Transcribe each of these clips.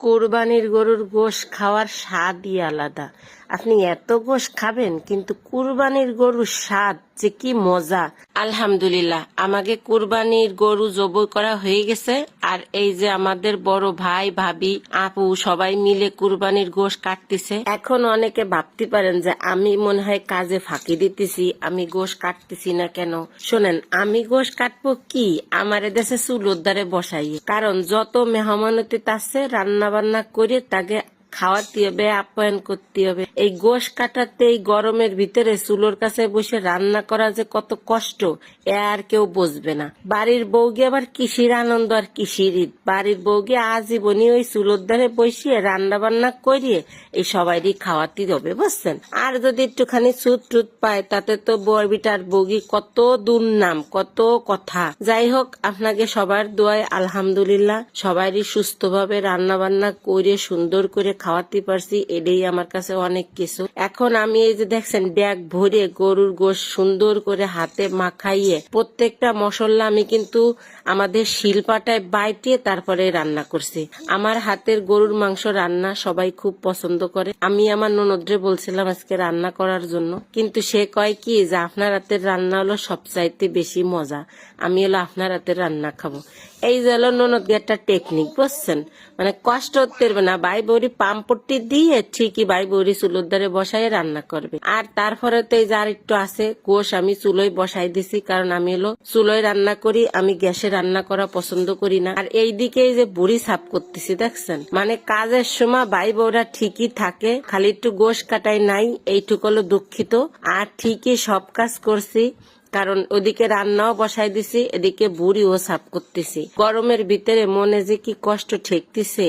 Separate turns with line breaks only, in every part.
কোরবানির গরুর গোশ খাওয়ার স্বাদই আলাদা। আপনি এত গোশ খাবেন, কিন্তু কুরবানির গরুর স্বাদ যে কি মজা। আলহামদুলিল্লাহ, আমাকে কুরবানির গরু জবই করা হয়ে গেছে, আর এই যে আমাদের বড় ভাই, ভাবি, আপু সবাই মিলে কুরবানির গোশ কাটতেছে। এখন অনেকে ভাবতে পারেন যে আমি মনে হয় কাজে ফাঁকি দিতেছি, আমি গোশ কাটতেছি না কেন? শোনেন, আমি গোশ কাটবো কি? আমার দেশে চুল উদ্ধারে বসাই। কারণ যত মেহমানতি আছে রান্না বান্না করে তাকে খাওয়াতে হবে, আপ্যায়ন করতে হবে। এই গোশ কাটাতে, এই গরমের ভিতরে চুলোর কাছে বসে রান্না করা যে কত কষ্ট, এ আর কেউ বুঝবে না। বাড়ির বউগে আবার কিসির আনন্দ আর কিসির ঈদ? বাড়ির বউগে আজীবনই ওই চুলোর ধারে বসিয়ে রান্না বান্না করিয়ে এই সবাইরই খাওয়াতে হবে, বুঝছেন? আর যদি একটুখানি সুদ টুত পায়, তাতে তো বরবিটার বগি কত দুর্নাম, কত কথা। যাই হোক, আপনাকে সবার দোয়ায় আলহামদুলিল্লাহ সবারই সুস্থভাবে রান্না বান্না করে সুন্দর করে খাওয়াতে পারছি, এটাই আমার কাছে অনেক কিছু। এখন আমি এই যে দেখছেন, ব্যাগ ভরে গরুর গোশ সুন্দর করে হাতে মাখাইয়ে প্রত্যেকটা মশলা আমি কিন্তু আমাদের শিলপাটায় বাইটে তারপরে রান্না করছি। আমার হাতের গরুর মাংস রান্না সবাই খুব পছন্দ করে। আমি আমার ননদরে বলছিলাম আজকে রান্না করার জন্য। কিন্তু সে কয় কি যে আপনার হাতের রান্না হলো সবচাইতে বেশি মজা। আমি হলো আপনার হাতের রান্না খাব। এই যে হলো ননদ একটা টেকনিক বুঝছেন? মানে কষ্ট পারবে না। বাই বৌরি পাম্পটি দিয়ে ঠিকই বাই বৌরি চুলোর ধারে বসাই রান্না করবে। আর তারপরে তো এই যে আর একটু আছে কোষ আমি চুলোয় বসাই দিছি। কারণ আমি হলো চুলোয় রান্না করি, আমি গ্যাসে রান্না করা পছন্দ করি না। আর এই দিকে যে বুড়ি সাফ করতেছি, দেখছেন? মানে কাজের সময় ভাই বউরা ঠিকই থাকে, খালি একটু গোশ কাটাই নাই, এইটুকু হলো দুঃখিত। আর ঠিকই সব কাজ করছি, কারণ ওদিকে রান্নাও বসাই দিছি, এদিকে বুড়িও সাফ করতেছি। গরমের ভিতরে মনে যে কি কষ্ট ঠেকতেছে,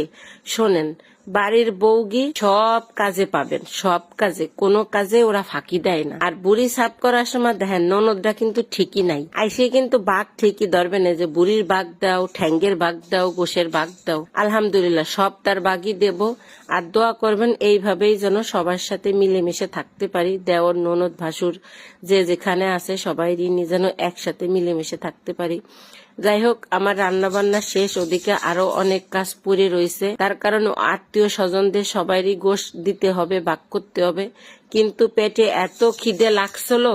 শোনেন বাড়ির বউগি সব কাজে পাবেন, সব কাজে। কোনো কাজে ওরা ফাঁকি দেয় না। আর বুড়ি সাফ করার সময় দেখেন, ননদরা কিন্তু ঠিকই নাই। আইসে কিন্তু বাঘ ঠিকই ধরবে না যে বুড়ির বাঘ দাও, ঠ্যাঙ্গের বাঘ দাও, গোশের বাঘ দাও। আলহামদুলিল্লাহ, সব তার বাঘই দেব। আর দোয়া করবেন, এইভাবেই যেন সবার সাথে মিলেমিশে থাকতে পারি। দেওর, ননদ, ভাসুর, যে যেখানে আছে সবাই যেন একসাথে মিলেমিশে থাকতে পারি। যাই হোক আমার রান্না বান্না শেষ, ওদিকে আরও অনেক কাজ পড়ে রয়েছে। তার কারণ আত্মীয় স্বজনদের সবারই গোশ দিতে হবে বাক করতে হবে। কিন্তু পেটে এত খিদে লাগছিল,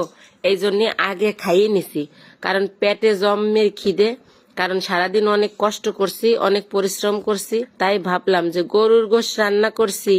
এই জন্য আগে খাইয়ে নিছি। কারণ পেটে জম্মের খিদে, কারণ সারাদিন অনেক কষ্ট করছি, অনেক পরিশ্রম করছি। তাই ভাবলাম যে গরুর গোশ রান্না করছি,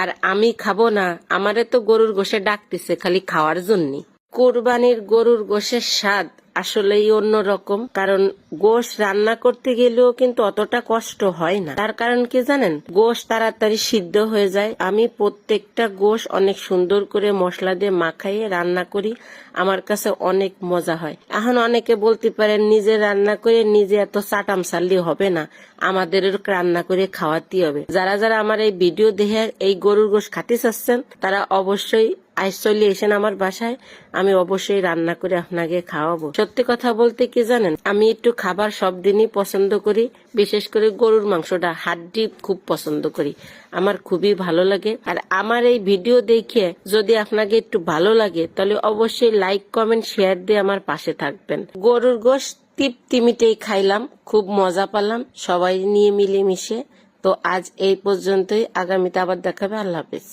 আর আমি খাব না। আমারে তো গরুর গোশে ডাকতেছে খালি খাওয়ার জন্য। কোরবানির গরুর গোশের স্বাদ আসলেই অন্যরকম। কারণ গোশ রান্না করতে গেলেও কিন্তু অতটা কষ্ট হয় না। তার কারণ কি জানেন? গোশ তাড়াতাড়ি সিদ্ধ হয়ে যায়। আমি প্রত্যেকটা গোশ অনেক সুন্দর করে মশলা দিয়ে মাখাইয়ে রান্না করি। আমার কাছে অনেক মজা হয়। এখন অনেকে বলতে পারেন, নিজে রান্না করে নিজে এত চাটাম চাললি হবে না। আমাদের রান্না করে খাওয়াতে হবে। যারা যারা আমার এই ভিডিও দেখে এই গরুর গোশ খাতে চাচ্ছেন, তারা অবশ্যই আইস চলে এসেন আমার বাসায়, আমি অবশ্যই রান্না করে আপনাকে খাওয়াবো। সত্যি কথা বলতে কি জানেন, আমি একটু খাবার সব দিনই পছন্দ করি, বিশেষ করে গরুর মাংসটা হাড্ডি খুব পছন্দ করি। আমার খুবই ভালো লাগে। আর আমার এই ভিডিও দেখে যদি আপনাকে একটু ভালো লাগে, তাহলে অবশ্যই লাইক, কমেন্ট, শেয়ার দিয়ে আমার পাশে থাকবেন। গরুর গোশ তৃপ্তিমিটেই খাইলাম, খুব মজা পেলাম, সবাই নিয়ে মিলেমিশে। তো আজ এই পর্যন্তই, আগামীতে আবার দেখাবে, আল্লাহ হাফেজ।